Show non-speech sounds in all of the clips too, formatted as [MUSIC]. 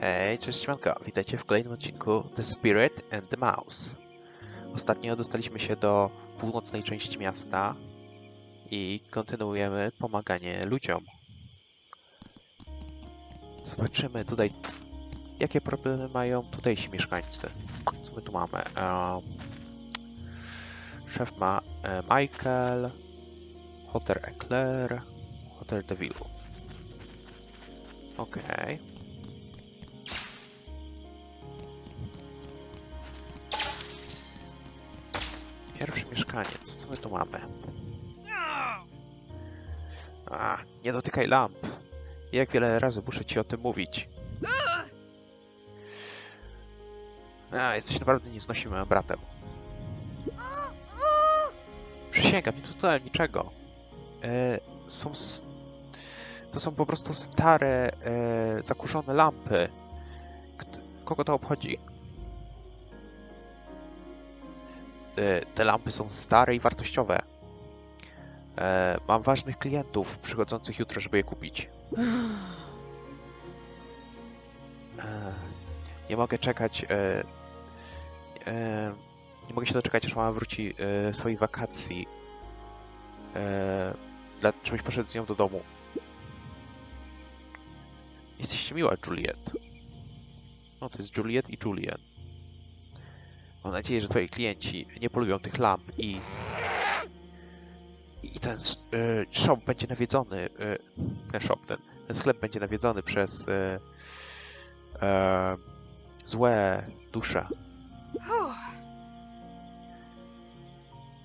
Hej, cześć siemanko, witajcie w kolejnym odcinku The Spirit and the Mouse. Ostatnio dostaliśmy się do północnej części miasta i kontynuujemy pomaganie ludziom. Zobaczymy tutaj, jakie problemy mają tutejsi mieszkańcy. Co my tu mamy? Em, szef ma e, Michael, Hotel Eclair, Hotel Devil. Okej. Pierwszy mieszkaniec, co my tu mamy? A, nie dotykaj lamp. Jak wiele razy muszę ci o tym mówić. A, jesteś naprawdę nieznośnym bratem. Przysięgam, nie dotknąłem niczego. E, są... To są po prostu stare, e, zakurzone lampy. Kogo to obchodzi? Te lampy są stare i wartościowe. E, mam ważnych klientów przychodzących jutro, żeby je kupić. E, nie mogę czekać. E, e, nie mogę się doczekać, aż mama wróci e, z swoich wakacji. E, dla, żebyś poszedł z nią do domu. Jesteście miła, Juliet. No, to jest Juliet i Julian. Mam nadzieję, że twoi klienci nie polubią tych lamp i... I ten y, shop będzie nawiedzony... Y, ten shop, ten, ten sklep będzie nawiedzony przez... Y, e, złe dusze.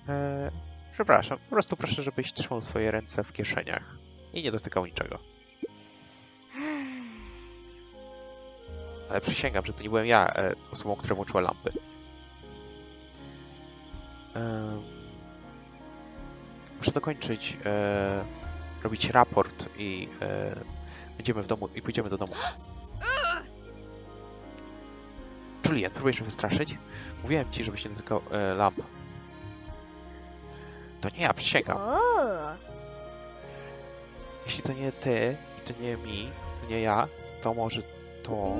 E, przepraszam, po prostu proszę, żebyś trzymał swoje ręce w kieszeniach i nie dotykał niczego. Ale przysięgam, że to nie byłem ja e, osobą, która włączyła lampy. Em, muszę dokończyć, e, robić raport i e, będziemy w domu i pójdziemy do domu. Julian, próbujesz mnie wystraszyć? Mówiłem ci, żebyś nie dotykał e, lamp. To nie ja, przysięgam. Jeśli to nie ty, i to nie mi, to nie ja, to może to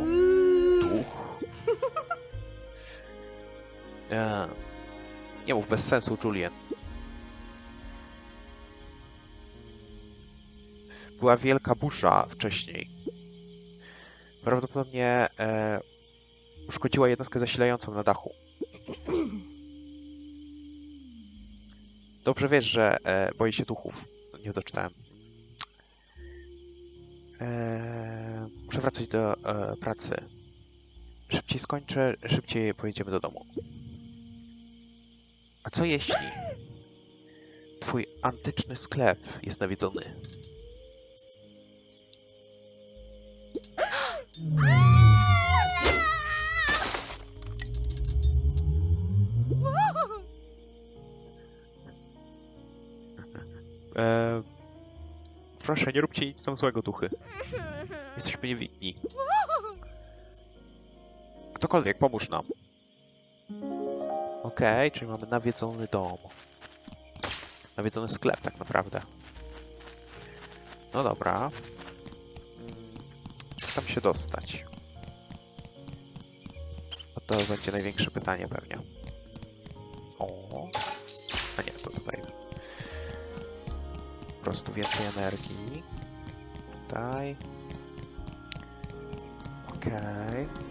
duch. [LAUGHS] E, nie mów bez sensu, Julian. Była wielka burza wcześniej. Prawdopodobnie e, uszkodziła jednostkę zasilającą na dachu. Dobrze wiesz, że e, boję się duchów. Nie doczytałem. Eee, muszę wracać do e, pracy. Szybciej skończę, szybciej pojedziemy do domu. Co jeśli twój antyczny sklep jest nawiedzony? Eee, proszę, nie róbcie nic tam złego, duchy. Jesteśmy niewinni. Ktokolwiek, pomóż nam. Okej, czyli mamy nawiedzony dom. Nawiedzony sklep, tak naprawdę. No dobra. Mm, Jak tam się dostać? No to będzie największe pytanie pewnie. O. A nie, to tutaj. Po prostu więcej energii. Tutaj. Okej. O.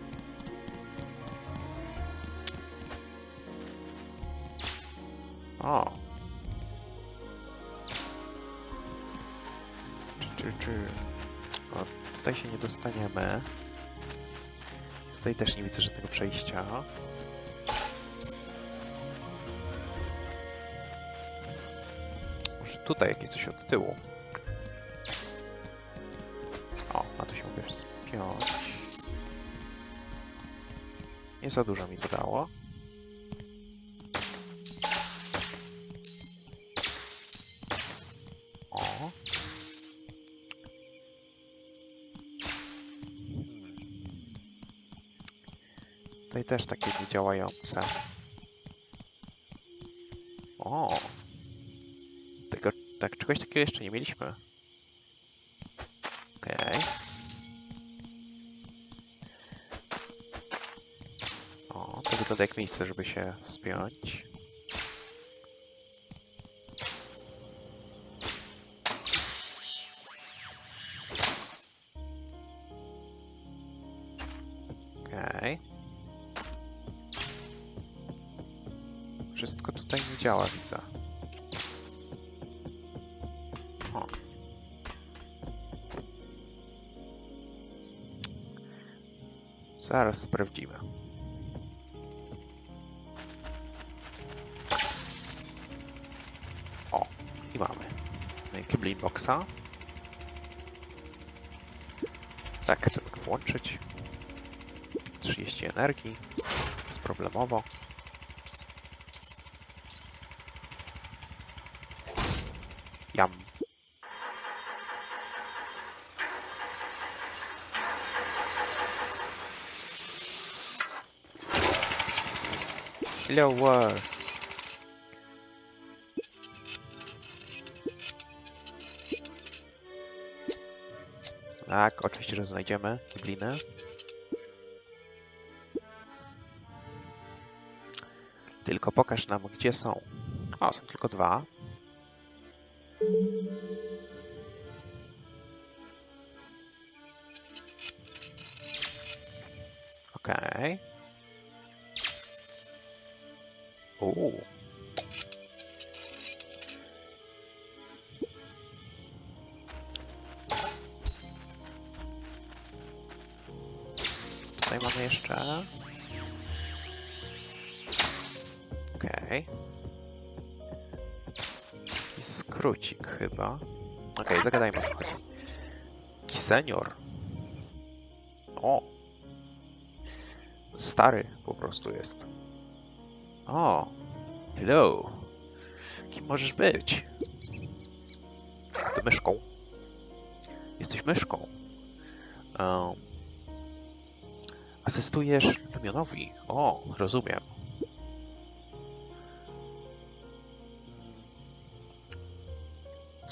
tutaj się nie dostaniemy. Tutaj też nie widzę żadnego przejścia. Może tutaj jakieś coś od tyłu. O, na to się mogę spiąć. Nie za dużo mi to dało. też takie niedziałające. O! Tego, tak, czegoś takiego jeszcze nie mieliśmy. Okej. Okay. O, to wygląda jak miejsce, żeby się wspiąć. Wszystko tutaj nie działa, widzę. O. Zaraz sprawdzimy. O, i mamy. Kibli boxa. Tak, chcę go włączyć. 30 energii. Bezproblemowo. World. Tak, oczywiście, że znajdziemy kibliny. Tylko pokaż nam, gdzie są. O, są tylko dwa. Okej. Uuu. Chyba. Okej, zagadajmy o co chodzi. Kisenior. O. Stary po prostu jest. O. Hello. Kim możesz być? Jestem myszką. Jesteś myszką. Um, asystujesz Lumionowi. O, rozumiem.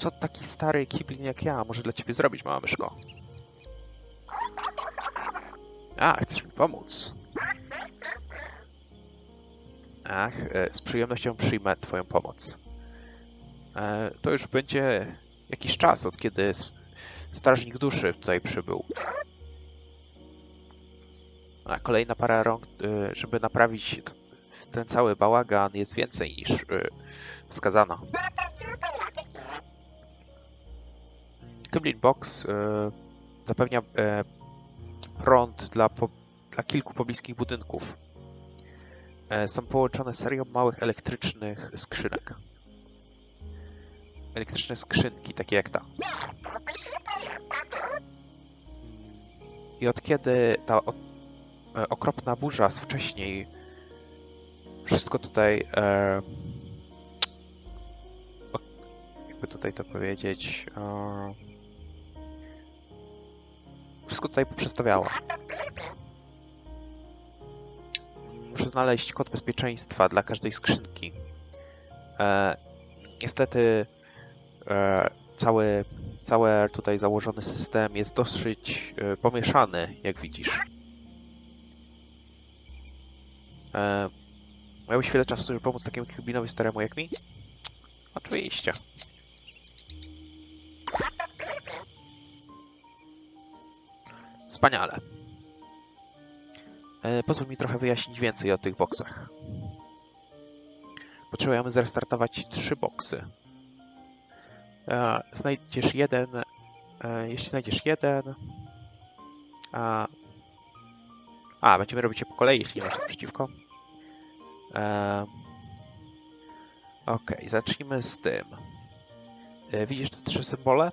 Co taki stary kiblin jak ja może dla ciebie zrobić, mała myszko? A, chcesz mi pomóc? Ach, e, z przyjemnością przyjmę twoją pomoc. E, To już będzie jakiś czas, od kiedy strażnik duszy tutaj przybył. A kolejna para rąk, e, żeby naprawić ten cały bałagan jest więcej niż wskazano. Kymlin Box e, zapewnia e, prąd dla, dla kilku pobliskich budynków. E, są połączone serią małych elektrycznych skrzynek. Elektryczne skrzynki, takie jak ta. I od kiedy ta okropna burza z wcześniej wszystko tutaj e, jakby tutaj to powiedzieć e, wszystko tutaj poprzestawiało. Muszę znaleźć kod bezpieczeństwa dla każdej skrzynki. E, niestety e, cały, cały tutaj założony system jest dosyć e, pomieszany, jak widzisz. E, miałbyś chwilę czasu, żeby pomóc takiemu kubinowi staremu jak mi? Oczywiście. Wspaniale. E, pozwól mi trochę wyjaśnić więcej o tych boksach. Potrzebujemy zrestartować trzy boksy. E, znajdziesz jeden. E, jeśli znajdziesz jeden. A, a, będziemy robić je po kolei, jeśli nie masz przeciwko. E, Okej, zacznijmy z tym. Widzisz te trzy symbole?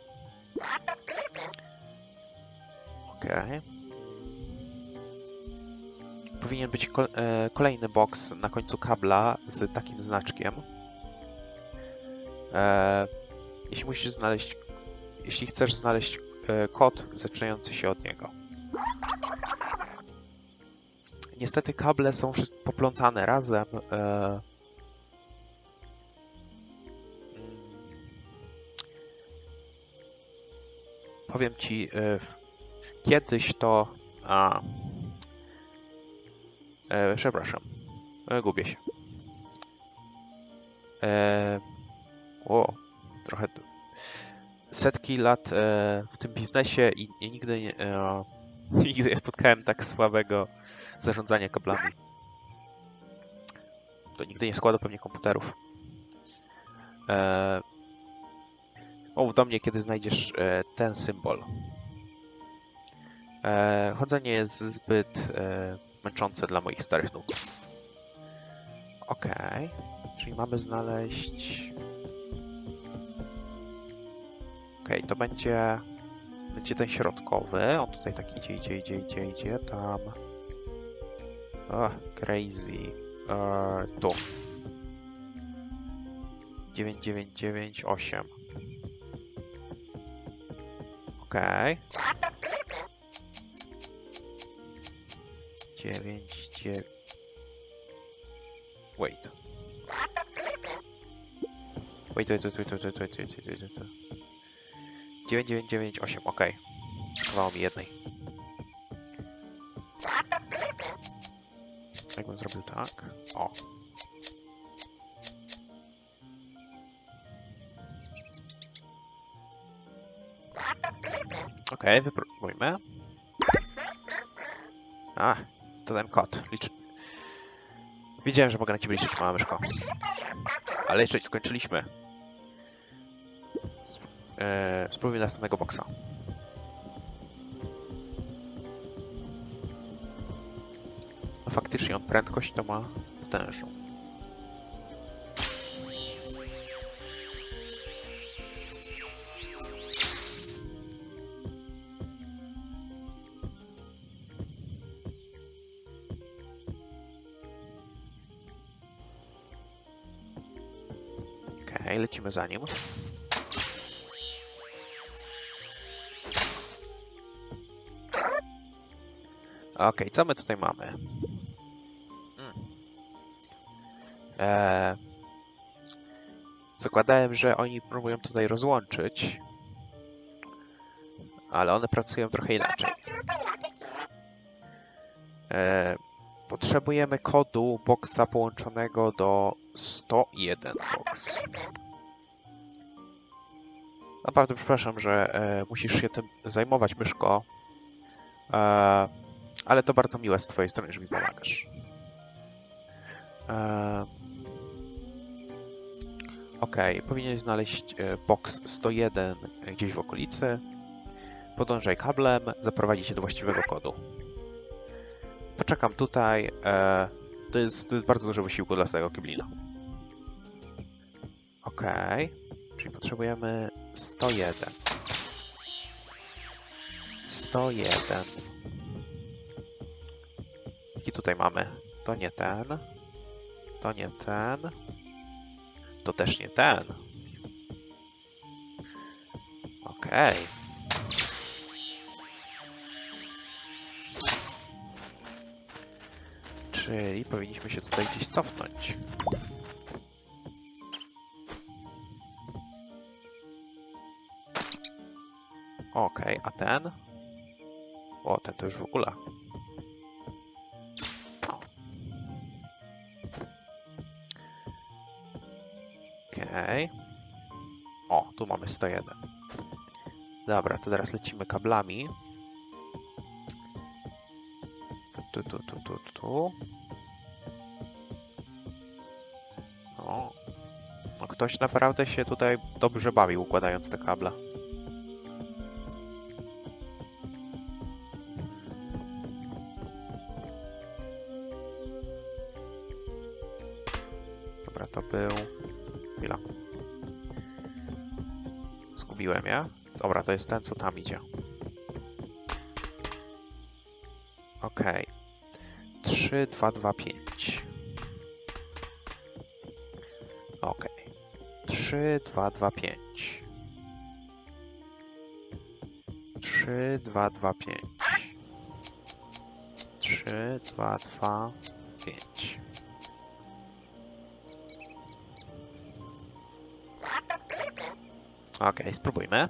Okej. Powinien być e, kolejny box na końcu kabla z takim znaczkiem. E, jeśli musisz znaleźć, jeśli chcesz znaleźć e, kod zaczynający się od niego. Niestety kable są poplątane razem. E, mm, powiem ci, e, kiedyś to. A, e, przepraszam. E, gubię się. E, o, trochę. Setki lat e, w tym biznesie i, i nigdy, nie, e, [LAUGHS] nigdy nie spotkałem tak słabego zarządzania kablami. To nigdy nie składa pewnie komputerów. E, mów do mnie, kiedy znajdziesz e, ten symbol. E, chodzenie jest zbyt e, męczące dla moich starych nóg. Okej, czyli mamy znaleźć. Okej, to będzie. Będzie ten środkowy. On tutaj tak idzie, idzie, idzie, idzie, idzie. Tam. O, crazy. E, tu. 9998. Okej. 9, 9. Wait. Wait, wait, wait, wait, wait, wait, wait, wait, wait, wait, wait. 9998, okej. Brakowało mi jednej. Jakbym zrobił tak? O. Okej, wypróbujmy. A, ten kod. Licz... Wiedziałem, że mogę na ciebie liczyć, mała myszko. Ale jeszcze nie skończyliśmy. Sp- e, spróbujmy następnego boksa. No faktycznie on prędkość to ma potężną. Okej, lecimy za nim. Okej, co my tutaj mamy? Hmm. Eee, zakładałem, że oni próbują tutaj rozłączyć, ale one pracują trochę inaczej. Eee, potrzebujemy kodu boxa połączonego do 101 box. Naprawdę przepraszam, że e, musisz się tym zajmować, myszko. E, ale to bardzo miłe z twojej strony, że mi pomagasz. E, Okej, powinieneś znaleźć e, box 101 gdzieś w okolicy. Podążaj kablem, zaprowadzi cię do właściwego kodu. Poczekam tutaj. E, to, jest, to jest bardzo dużo wysiłku dla tego kiblina. Okej, czyli potrzebujemy 101. 101. Jaki tutaj mamy? To nie ten. To nie ten. To też nie ten. Okej. Czyli powinniśmy się tutaj gdzieś cofnąć. Okej, a ten? O, ten to już w ogóle. Okej. O, tu mamy 101. Dobra, to teraz lecimy kablami. Tu, tu, tu, tu, tu. O. No, ktoś naprawdę się tutaj dobrze bawił układając te kable. Był... Chwila. Zgubiłem je. Dobra, to jest ten, co tam idzie. Okej. 3, 2, 2, 5. Okej. 3, 2, 2, 5. 3, 2, 2, 5. 3, 2, 2, Okej, okay, spróbujmy.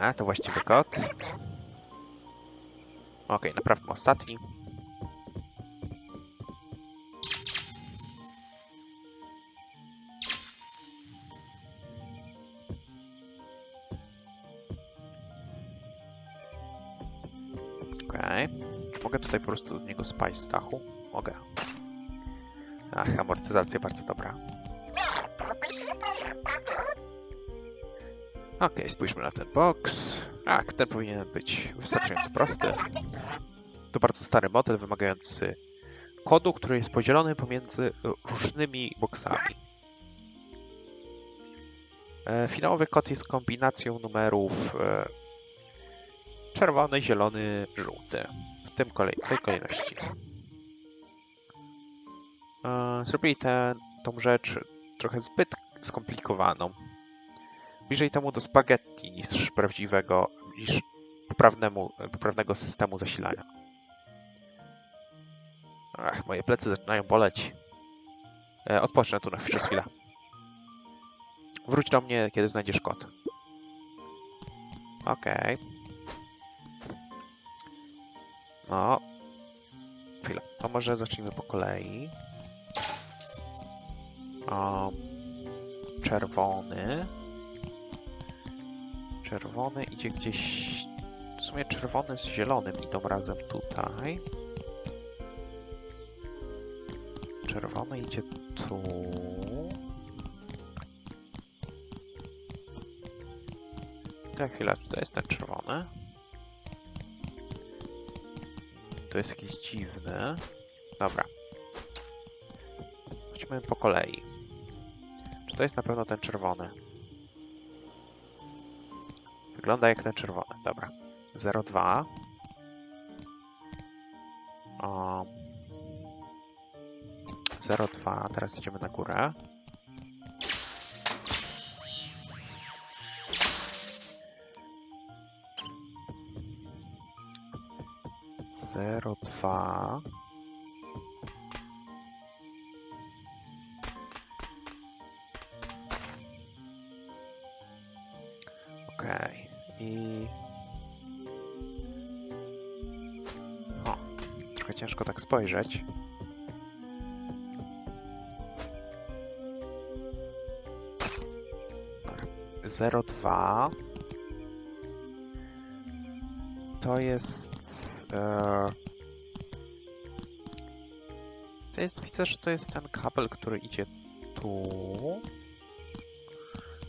A, to właściwy kot. Okej, okay, naprawmy ostatni. Okay. Mogę tutaj po prostu do niego spaść, Stachu? Mogę. Ach, amortyzacja bardzo dobra. Okej, spójrzmy na ten box. Tak, ten powinien być wystarczająco prosty. To bardzo stary model wymagający kodu, który jest podzielony pomiędzy różnymi boksami. E, Finałowy kod jest kombinacją numerów e, czerwony, zielony, żółty. W tym kolej tej kolejności. E, Zrobili tę rzecz trochę zbyt skomplikowaną. Bliżej temu do spaghetti niż prawdziwego, niż poprawnemu, poprawnego systemu zasilania. Ach, moje plecy zaczynają boleć. E, odpocznę tu na chwilę. Wróć do mnie, kiedy znajdziesz kod. Okej. No. Chwilę. To może zacznijmy po kolei. O, czerwony. Czerwony idzie gdzieś... W sumie czerwony z zielonym idą razem tutaj. Czerwony idzie tu. Tak, chwila, czy to jest ten czerwony? To jest jakiś dziwny. Dobra. Chodźmy po kolei. Czy to jest na pewno ten czerwony? Wygląda jak ten czerwony. Dobra. 02. O. 02. Teraz idziemy na górę. Zero dwa. Ciężko tak spojrzeć. Zero dwa. To jest... E... To jest, widzę, że to jest ten kabel, który idzie tu.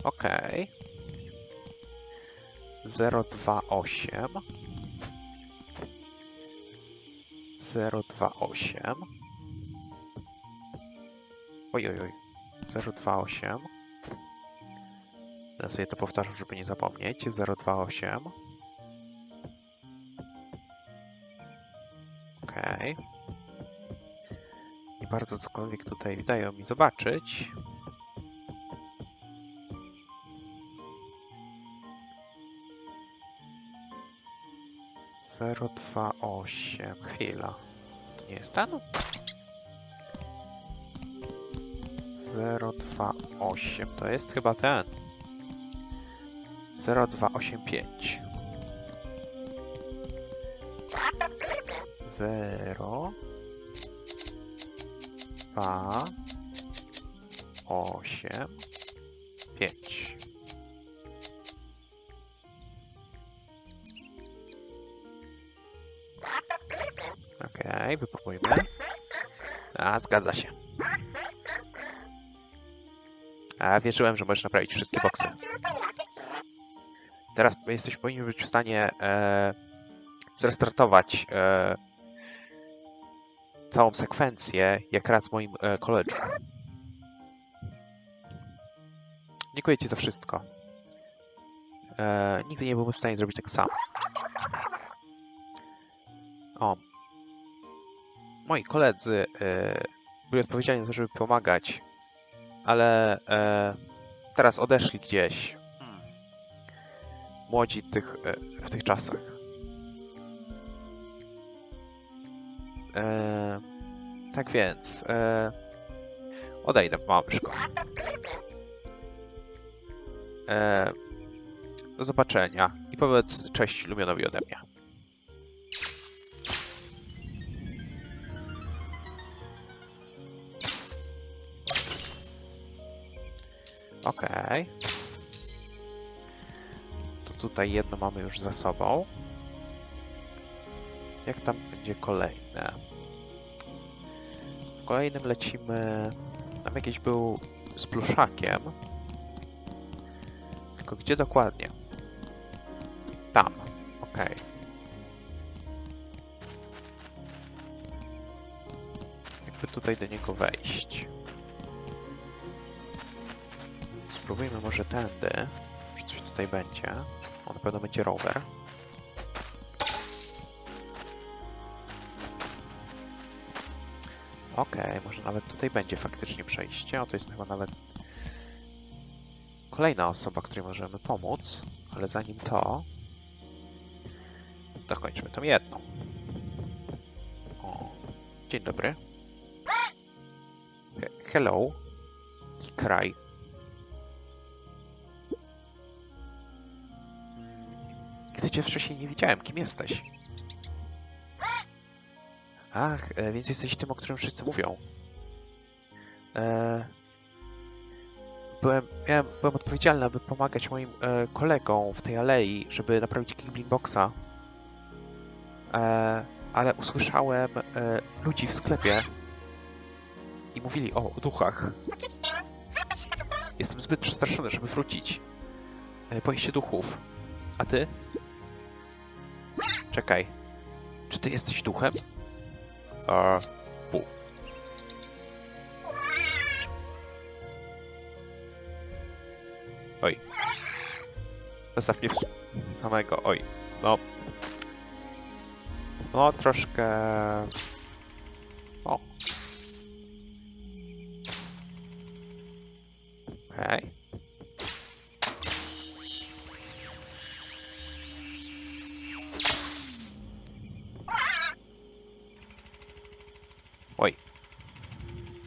Okej. 028 028 Oj, oj, oj. 028 Ja sobie to powtarzam, żeby nie zapomnieć. 028 Okej. Nie bardzo cokolwiek tutaj dają mi zobaczyć. 028 Hila. To nie jest ten? 028 to jest chyba ten. 0285 0 2 8 5 Wypróbujmy. A, zgadza się. A, wierzyłem, że możesz naprawić wszystkie boksy. Teraz jesteś powinien być w stanie e, zrestartować e, całą sekwencję, jak raz w moim e, koledżu. Dziękuję ci za wszystko. E, nigdy nie byłbym w stanie zrobić tak samo. O, Moi koledzy e, byli odpowiedzialni za to, żeby pomagać, ale e, teraz odeszli gdzieś. Młodzi tych, e, w tych czasach. Tak więc odejdę, małyszko. E, do zobaczenia i powiedz cześć Lumionowi ode mnie. Okej. To tutaj jedno mamy już za sobą. jak tam będzie kolejne? W kolejnym lecimy... Tam jakiś był z pluszakiem. Tylko gdzie dokładnie? Tam. Okej. Jakby tutaj do niego wejść. Spróbujmy może tędy. Czy coś tutaj będzie? On na pewno będzie rower. Okej, może nawet tutaj będzie faktycznie przejście. O, to jest chyba nawet kolejna osoba, której możemy pomóc. Ale zanim to, dokończmy tą jedną. O, dzień dobry. He hello. Kraj. Cię wcześniej nie widziałem, kim jesteś? Ach, e, więc jesteś tym, o którym wszyscy mówią. E, byłem, miałem, byłem odpowiedzialny, aby pomagać moim e, kolegom w tej alei, żeby naprawić Kingling Boxa. Ale usłyszałem ludzi w sklepie i mówili o, o duchach. Jestem zbyt przestraszony, żeby wrócić. E, boję się duchów. A ty? Czekaj. Czy ty jesteś duchem? A, bu. Oj. Zostaw mnie samego. Oj. No. No, troszkę...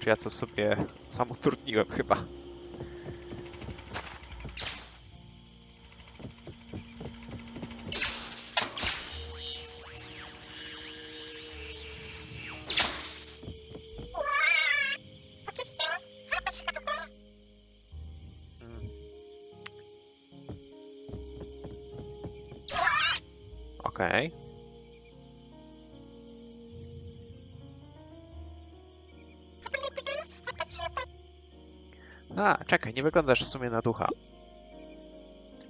ja co sobie sam utrudniłem chyba? Nie wyglądasz w sumie na ducha.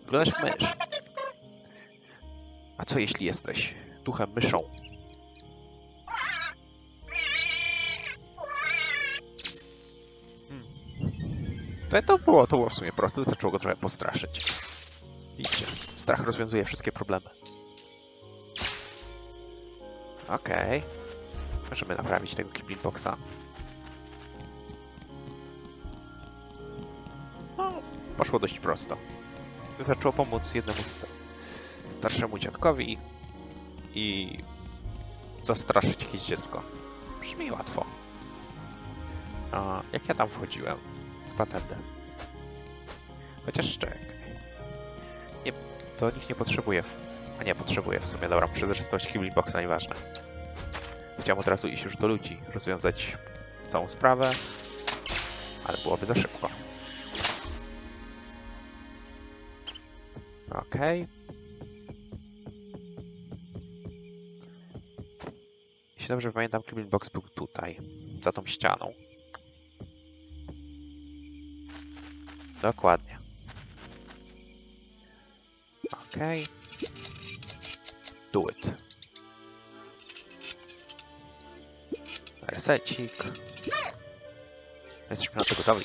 Wyglądasz jak mysz. A co jeśli jesteś duchem myszą? Hmm. To, było, to było w sumie proste, wystarczyło go trochę postraszyć. Widzicie, strach rozwiązuje wszystkie problemy. Okej. Możemy naprawić tego Kibling poszło dość prosto. Wystarczyło pomóc jednemu sta starszemu dziadkowi i zastraszyć jakieś dziecko. Brzmi łatwo. A jak ja tam wchodziłem? Chyba tędy. Chociaż czekaj. Nie, to nikt nie potrzebuje. A nie, potrzebuje w sumie. Dobra, przezrostość Kibli Boxa, nieważne. Chciałem od razu iść już do ludzi, rozwiązać całą sprawę, ale byłoby za szybko. Okej. Jeśli dobrze pamiętam, Box był tutaj, za tą ścianą. Dokładnie. Okej. Do it. Resecik. Jesteśmy na to gotowi.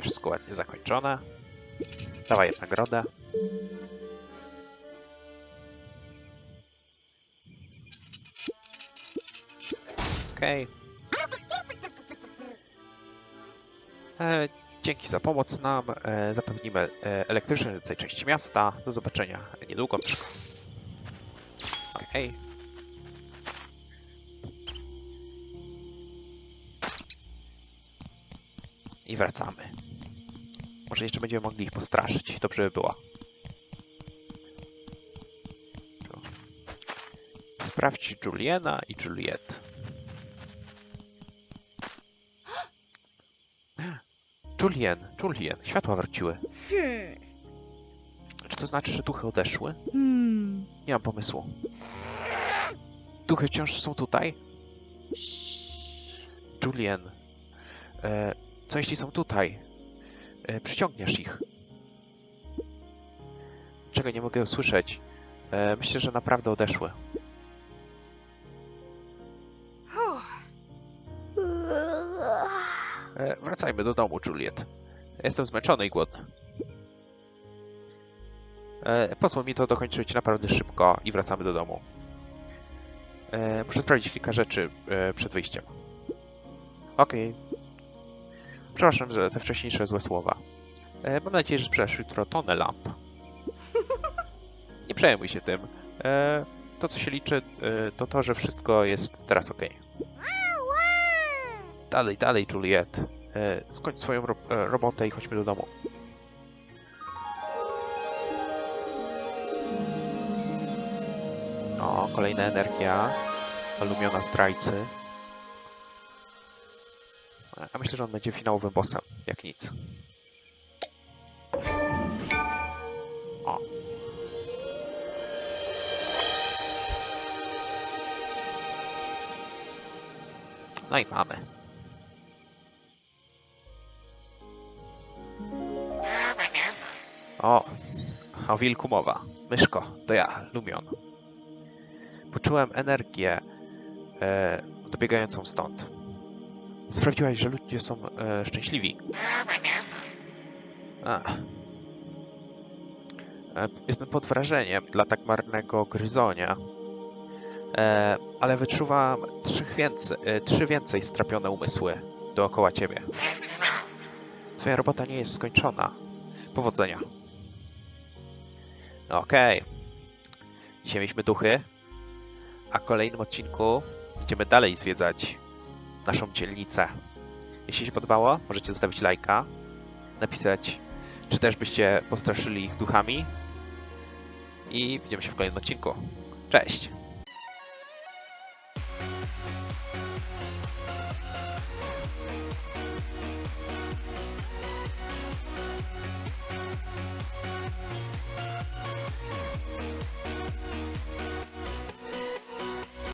Wszystko ładnie zakończone. Dawaj nagrodę. Okej. E, Dzięki za pomoc nam. E, zapewnimy e, elektryczność do tej części miasta. Do zobaczenia niedługo. Okej. I wracamy. Może jeszcze będziemy mogli ich postraszyć. Dobrze by było. Sprawdź Juliana i Juliet. Julien, Julien, światła wróciły. Hmm. Czy to znaczy, że duchy odeszły? Hmm. Nie mam pomysłu. Duchy wciąż są tutaj? Julien, e, co jeśli są tutaj? E, przyciągniesz ich. Czego nie mogę usłyszeć? E, myślę, że naprawdę odeszły. E, wracajmy do domu, Juliet. Jestem zmęczony i głodny. E, pozwól mi to dokończyć naprawdę szybko i wracamy do domu. E, muszę sprawdzić kilka rzeczy e, przed wyjściem. Okej. Przepraszam za te wcześniejsze złe słowa. E, mam nadzieję, że sprzedasz jutro tonę lamp. Nie przejmuj się tym. E, to, co się liczy, e, to to, że wszystko jest teraz ok. Dalej, dalej, Juliet. E, skończ swoją ro e, robotę i chodźmy do domu. O, kolejna energia. Alumiona zdrajcy. E, A myślę, że on będzie finałowym bossem, jak nic. O. No i mamy. O, o wilku mowa. Myszko, to ja, Lumion. Poczułem energię e, dobiegającą stąd. Sprawdziłaś, że ludzie są e, szczęśliwi. A. E, jestem pod wrażeniem dla tak marnego gryzonia. E, ale wyczuwam trzy więcej, e, trzy więcej strapione umysły dookoła ciebie. Twoja robota nie jest skończona. Powodzenia. Okej. Dzisiaj mieliśmy duchy, a w kolejnym odcinku idziemy dalej zwiedzać naszą dzielnicę. Jeśli się podobało, możecie zostawić lajka, napisać, czy też byście postraszyli ich duchami i widzimy się w kolejnym odcinku. Cześć!